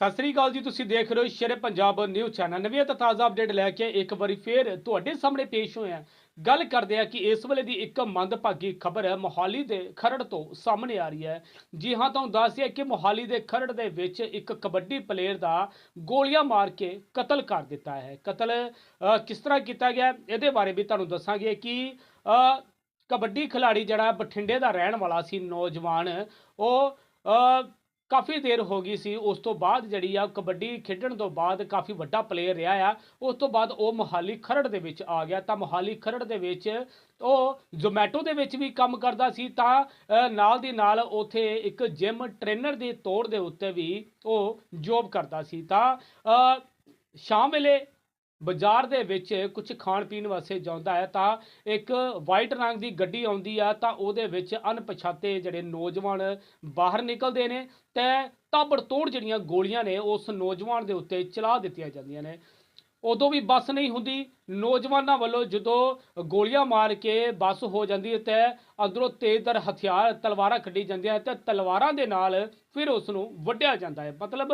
ਸਤਿ ਸ੍ਰੀ ਅਕਾਲ ਜੀ, ਤੁਸੀਂ ਦੇਖ ਰਹੇ ਹੋ ਸ਼ੇਰੇ ਪੰਜਾਬ ਨਿਊਜ਼ ਚੈਨਲ। ਨਵੀਂ ਤੇ ਤਾਜ਼ਾ ਅਪਡੇਟ ਲੈ ਕੇ ਇੱਕ ਵਾਰੀ ਫੇਰ ਤੁਹਾਡੇ ਸਾਹਮਣੇ ਪੇਸ਼ ਹੋਏ ਹਾਂ। ਗੱਲ ਕਰਦੇ ਆ ਕਿ ਇਸ ਵੇਲੇ ਦੀ ਇੱਕ ਮੰਦਭਾਗੀ ਖਬਰ ਹੈ ਮੋਹਾਲੀ ਦੇ ਖਰੜ ਤੋਂ ਸਾਹਮਣੇ ਆ ਰਹੀ ਹੈ। ਜੀ ਹਾਂ, ਤੁਹਾਨੂੰ ਦੱਸ ਦਈਏ ਕਿ ਮੋਹਾਲੀ ਦੇ ਖਰੜ ਦੇ ਵਿੱਚ ਇੱਕ ਕਬੱਡੀ ਪਲੇਅਰ ਦਾ ਗੋਲੀਆਂ ਮਾਰ ਕੇ ਕਤਲ ਕਰ ਦਿੱਤਾ ਹੈ। ਕਤਲ ਕਿਸ ਤਰ੍ਹਾਂ ਕੀਤਾ ਗਿਆ, ਇਹਦੇ ਬਾਰੇ ਵੀ ਤੁਹਾਨੂੰ ਦੱਸਾਂਗੇ ਕਿ ਕਬੱਡੀ ਖਿਡਾਰੀ ਜਿਹੜਾ ਬਠਿੰਡੇ ਦਾ ਰਹਿਣ ਵਾਲਾ ਸੀ, ਨੌਜਵਾਨ, ਉਹ ਕਾਫੀ ਦੇਰ ਹੋ ਗਈ ਸੀ, ਉਸ ਤੋਂ ਬਾਅਦ ਜਿਹੜੀ ਆ ਕਬੱਡੀ ਖੇਡਣ ਤੋਂ ਬਾਅਦ ਕਾਫੀ ਵੱਡਾ ਪਲੇਅਰ ਰਿਹਾ ਆ, ਉਸ ਤੋਂ ਬਾਅਦ ਉਹ ਮੋਹਾਲੀ ਖਰੜ ਦੇ ਵਿੱਚ ਆ ਗਿਆ। ਤਾਂ ਮੋਹਾਲੀ ਖਰੜ ਦੇ ਵਿੱਚ ਉਹ ਜ਼ੋਮੈਟੋ ਦੇ ਵਿੱਚ ਵੀ ਕੰਮ ਕਰਦਾ ਸੀ। ਤਾਂ ਨਾਲ ਦੀ ਨਾਲ ਉਥੇ ਇੱਕ ਜਿਮ ਟ੍ਰੇਨਰ ਦੇ ਤੌਰ ਦੇ ਉੱਤੇ ਵੀ ਉਹ ਜੌਬ ਕਰਦਾ ਸੀ। ਤਾਂ ਸ਼ਾਮ ਵੇਲੇ ਬਾਜ਼ਾਰ ਦੇ ਵਿੱਚ ਕੁਝ ਖਾਣ ਪੀਣ ਵਾਸਤੇ ਜਾਂਦਾ ਹੈ, ਤਾਂ ਇੱਕ ਵਾਈਟ ਰੰਗ ਦੀ ਗੱਡੀ ਆਉਂਦੀ ਆ, ਤਾਂ ਉਹਦੇ ਵਿੱਚ ਅਣਪਛਾਤੇ ਜਿਹੜੇ ਨੌਜਵਾਨ ਬਾਹਰ ਨਿਕਲਦੇ ਨੇ ਤੇ ਤਾਬੜਤੋੜ ਜਿਹੜੀਆਂ ਗੋਲੀਆਂ ਨੇ, ਉਸ ਨੌਜਵਾਨ ਦੇ ਉੱਤੇ ਚਲਾ ਦਿੱਤੀਆਂ ਜਾਂਦੀਆਂ ਨੇ। ਉਦੋਂ ਵੀ ਬੱਸ ਨਹੀਂ ਹੁੰਦੀ, ਨੌਜਵਾਨਾਂ ਵੱਲੋਂ ਜਦੋਂ ਗੋਲੀਆਂ ਮਾਰ ਕੇ ਬੱਸ ਹੋ ਜਾਂਦੀ ਹੈ ਤੇ ਅੰਦਰੋਂ ਤੇਜ਼ਦਰ ਹਥਿਆਰ, ਤਲਵਾਰਾਂ ਕੱਢੀ ਜਾਂਦੀਆਂ ਤੇ ਤਲਵਾਰਾਂ ਦੇ ਨਾਲ ਫਿਰ ਉਸ ਨੂੰ ਵੱਢਿਆ ਜਾਂਦਾ ਹੈ। ਮਤਲਬ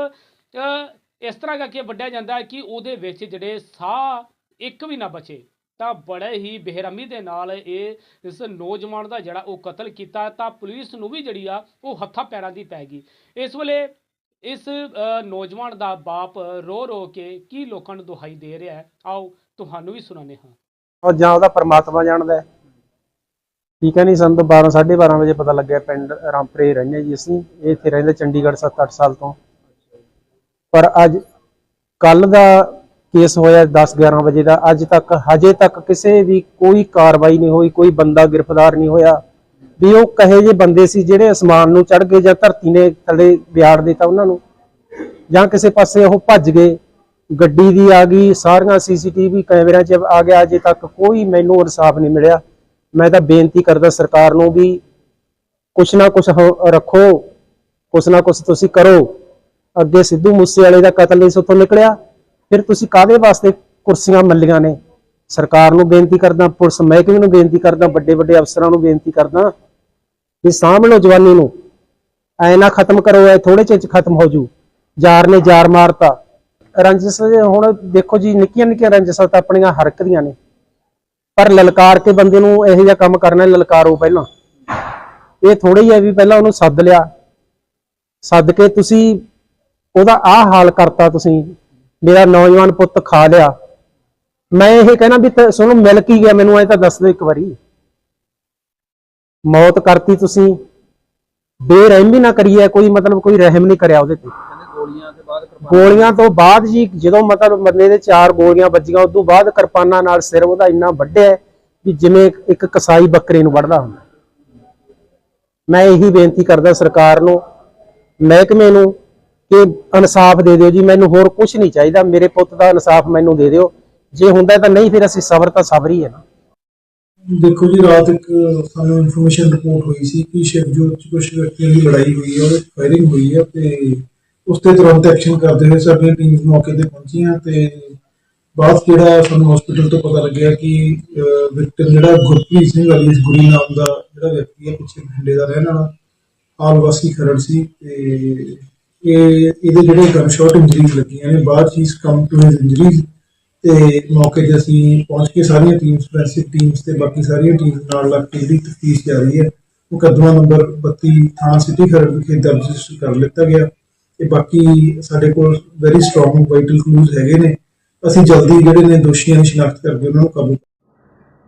ਇਸ ਤਰ੍ਹਾਂ ਕਰਕੇ ਵੱਢਿਆ ਜਾਂਦਾ ਹੈ ਕਿ ਉਹਦੇ ਵਿੱਚ ਜਿਹੜੇ ਸਾਹ ਇੱਕ ਵੀ ਨਾ ਬਚੇ, ਤਾਂ ਬੜੇ ਹੀ ਬੇਰਹਿਮੀ ਦੇ ਨਾਲ ਇਹ ਇਸ ਨੌਜਵਾਨ ਦਾ ਜਿਹੜਾ ਉਹ ਕਤਲ ਕੀਤਾ, ਤਾਂ ਪੁਲਿਸ ਨੂੰ ਵੀ ਜਿਹੜੀ ਆ ਉਹ ਹੱਥਾਂ ਪੈਰਾਂ ਦੀ ਪੈ ਗਈ। ਇਸ ਵੇਲੇ ਇਸ ਨੌਜਵਾਨ ਦਾ ਬਾਪ ਰੋ ਰੋ ਕੇ ਕੀ ਲੋਕਾਂ ਨੂੰ ਦੁਹਾਈ ਦੇ ਰਿਹਾ ਹੈ, ਆਓ ਤੁਹਾਨੂੰ ਵੀ ਸੁਣਾਉਂਦੇ ਹਾਂ। ਔਰ ਜਾਂ ਉਹਦਾ ਪਰਮਾਤਮਾ ਜਾਣਦਾ ਠੀਕ ਹੈ ਨਹੀਂ ਸਾਨੂੰ ਤਾਂ 12 12:30 ਵਜੇ ਪਤਾ ਲੱਗਿਆ ਪਿੰਡ ਰਾਮਪੁਰੇ ਰਹਿੰਦੇ ਜੀ ਅਸੀਂ। ਇਹ ਇੱਥੇ ਰਹਿੰਦੇ ਚੰਡੀਗੜ੍ਹ 7-8 ਸਾਲ ਤੋਂ। ਪਰ ਅੱਜ ਕੱਲ ਦਾ ਕੇਸ ਹੋਇਆ 10-11 ਵਜੇ ਦਾ, ਅੱਜ ਤੱਕ, ਹਜੇ ਤੱਕ ਕਿਸੇ ਵੀ ਕੋਈ ਕਾਰਵਾਈ ਨਹੀਂ ਹੋਈ, ਕੋਈ ਬੰਦਾ ਗ੍ਰਿਫਤਾਰ ਨਹੀਂ ਹੋਇਆ। ਵੀ ਉਹ ਕਹੇ ਜੇ ਬੰਦੇ ਸੀ ਜਿਹੜੇ ਅਸਮਾਨ ਨੂੰ ਚੜ ਗਏ ਜਾਂ ਧਰਤੀ ਨੇ ਥੱਲੇ ਵਿਆੜ ਦਿੱਤਾ ਉਹਨਾਂ ਨੂੰ, ਜਾਂ ਕਿਸੇ ਪਾਸੇ ਉਹ ਭੱਜ ਗਏ। ਗੱਡੀ ਦੀ ਆ ਗਈ, ਸਾਰੀਆਂ ਸੀਸੀਟੀਵੀ ਕੈਮਰਿਆਂ 'ਚ ਆ ਗਿਆ, ਅਜੇ ਤੱਕ ਕੋਈ ਮੈਨੂੰ ਇਨਸਾਫ ਨਹੀਂ ਮਿਲਿਆ। ਮੈਂ ਤਾਂ ਬੇਨਤੀ ਕਰਦਾ ਸਰਕਾਰ ਨੂੰ ਵੀ ਕੁਛ ਨਾ ਕੁਛ ਹੋ- ਰੱਖੋ, ਕੁਛ ਨਾ ਕੁਛ ਤੁਸੀਂ ਕਰੋ। ਅੱਗੇ ਸਿੱਧੂ ਮੂਸੇਵਾਲੇ ਦਾ ਕਤਲ ਇਸ ਉੱਥੋਂ ਨਿਕਲਿਆ। ਫਿਰ ਤੁਸੀਂ ਕਾਦੇ ਵਾਸਤੇ ਕੁਰਸੀਆਂ ਮੱਲੀਆਂ ਨੇ? ਸਰਕਾਰ ਨੂੰ ਬੇਨਤੀ ਕਰਦਾ, ਪੁਲਿਸ ਮਹਿਕਮੇ ਨੂੰ ਬੇਨਤੀ ਕਰਦਾ ਵੱਡੇ ਵੱਡੇ ਅਫਸਰਾਂ ਨੂੰ ਬੇਨਤੀ ਕਰਦਾ ਵੀ ਸਾਂਭ ਲਓ ਜਵਾਨੀ ਨੂੰ ਐ ਨਾ ਖਤਮ ਕਰੋ, ਐ ਥੋੜੇ ਚਿਰ ਚ ਖਤਮ ਹੋ ਜੂ। ਜਾਰ ਨੇ ਜਾਰ ਮਾਰਤਾ। ਰੰਜਸ ਹੁਣ ਦੇਖੋ ਜੀ ਨਿੱਕੀਆਂ ਨਿੱਕੀਆਂ ਰੰਜਸਾਂ ਤਾਂ ਆਪਣੀਆਂ ਹਰਕਦੀਆਂ ਨੇ। ਪਰ ਲਲਕਾਰ ਕੇ ਬੰਦੇ ਨੂੰ ਇਹੋ ਜਿਹਾ ਕੰਮ ਕਰਨਾ ਲਲਕਾਰੋ ਪਹਿਲਾਂ। ਇਹ ਥੋੜਾ ਹੀ ਹੈ ਵੀ ਪਹਿਲਾਂ ਉਹਨੂੰ ਸੱਦ ਲਿਆ। ਸੱਦ ਕੇ ਤੁਸੀਂ ਉਹਦਾ ਆਹ ਹਾਲ ਕਰਤਾ ਤੁਸੀਂ, ਮੇਰਾ ਨੌਜਵਾਨ ਪੁੱਤ ਖਾ ਲਿਆ। ਮੈਂ ਇਹ ਕਹਿਣਾ ਵੀ ਤ- ਤੁਹਾਨੂੰ ਮਿਲ ਕੀ ਗਿਆ ਮੈਨੂੰ, ਐ ਤਾਂ ਦੱਸ ਦਿਓ ਇੱਕ ਵਾਰੀ। ਮੌਤ ਕਰਤੀ ਤੁਸੀਂ, ਬੇਰਹਿਮੀ ਨਾ ਕਰੀਏ, ਕੋਈ ਮਤਲਬ ਕੋਈ ਰਹਿਮ ਨਹੀਂ ਕਰਿਆ ਉਹਦੇ ਤੇ। ਗੋਲੀਆਂ ਤੋਂ ਬਾਅਦ ਜੀ, ਜਦੋਂ ਮਤਲਬ ਬੰਦੇ ਦੇ ਚਾਰ ਗੋਲੀਆਂ ਵੱਜੀਆਂ ਉਸ ਤੋਂ ਬਾਅਦ ਕਿਰਪਾਨਾਂ ਨਾਲ ਸਿਰ ਉਹਦਾ ਇੰਨਾ ਵੱਢਿਆ ਵੀ ਜਿਵੇਂ ਇੱਕ ਕਸਾਈ ਬੱਕਰੇ ਨੂੰ ਵੱਢਦਾ ਹੁੰਦਾ। ਮੈਂ ਇਹੀ ਬੇਨਤੀ ਕਰਦਾ ਸਰਕਾਰ ਨੂੰ, ਮਹਿਕਮੇ ਨੂੰ ਕਿ ਇਨਸਾਫ ਦੇ ਦਿਓ ਜੀ, ਮੈਨੂੰ ਹੋਰ ਕੁਝ ਨਹੀਂ ਚਾਹੀਦਾ, ਮੇਰੇ ਪੁੱਤ ਦਾ ਇਨਸਾਫ ਮੈਨੂੰ ਦੇ ਦਿਓ। ਜੇ ਹੁੰਦਾ ਤਾਂ ਨਹੀਂ, ਫਿਰ ਅਸੀਂ ਸਬਰ ਤਾਂ ਸਬਰ ਹੀ ਹੈ ਨਾ। ਦੇਖੋ ਜੀ, ਰਾਤ ਇੱਕ ਸਾਨੂੰ ਇਨਫੋਰਮੇਸ਼ਨ ਰਿਪੋਰਟ ਹੋਈ ਸੀ ਕਿ ਸ਼ਿਵਜੋਤ ਚ ਕੁਝ ਵਿਅਕਤੀਆਂ ਦੀ ਲੜਾਈ ਹੋਈ ਹੈ, ਉਹਦੇ ਫਾਇਰਿੰਗ ਹੋਈ ਹੈ ਤੇ ਉਸ ਤੇ ਤੁਰੰਤ ਐਕਸ਼ਨ ਕਰਦੇ ਹੋਏ ਸਾਡੀਆਂ ਟੀਮਸ ਮੌਕੇ ਤੇ ਪਹੁੰਚੀਆਂ ਤੇ ਬਾਅਦ ਜਿਹੜਾ ਸਾਨੂੰ ਹਸਪੀਟਲ ਤੋਂ ਪਤਾ ਲੱਗਿਆ ਕਿ ਵਿਕਟਿਮ ਜਿਹੜਾ ਗੁਰਪ੍ਰੀਤ ਸਿੰਘ ਅਲੀਸ ਗੁਰੀ ਨਾਮ ਦਾ ਜਿਹੜਾ ਵਿਅਕਤੀ ਹੈ, ਪਿੱਛੇ ਬਠਿੰਡੇ ਦਾ ਰਹਿਣ ਵਾਲਾ ਹਾਲ ਵਾਸੀ ਖਰੜ ਸੀ ਤੇ ਇਹ ਇਹਦੇ ਜਿਹੜੇ ਗਨ ਇੰਜਰੀਜ਼ ਲੱਗੀਆਂ ਨੇ, ਬਾਅਦ 'ਚ ਇਸ ਕਮ ਟੂ ਹਿਸ ਇੰਜਰੀਜ਼ ਤੇ ਮੌਕੇ ਤੇ ਅਸੀਂ ਪਹੁੰਚ ਕੇ ਸਾਰੀਆਂ ਟੀਮਸ ਫੋਰੈਂਸਿਕ ਟੀਮਸ ਤੇ ਬਾਕੀ ਸਾਰੀਆਂ ਟੀਮਸ ਨਾਲ ਲੱਗ ਕੇ ਜਿਹੜੀ ਤਫਤੀਸ਼ ਜਾਰੀ ਹੈ, ਮੁਕੱਦਮਾ ਨੰਬਰ 32 ਥਾਣਾ ਸਿਟੀ ਖਰੜ ਵਿਖੇ ਦਰਜ ਰਜਿਸਟਰ ਕਰ ਲਿੱਤਾ ਗਿਆ। ਤੇ ਬਾਕੀ ਸਾਡੇ ਕੋਲ ਵੈਰੀ ਸਟਰੋਂਗ ਵਾਈਟਲ ਕਲੂਜ਼ ਹੈਗੇ ਨੇ। ਅਸੀਂ ਜਲਦੀ ਜਿਹੜੇ ਨੇ ਦੋਸ਼ੀਆਂ ਦੀ ਸ਼ਨਾਖਤ ਕਰਕੇ ਉਹਨਾਂ ਨੂੰ ਕਾਬੂ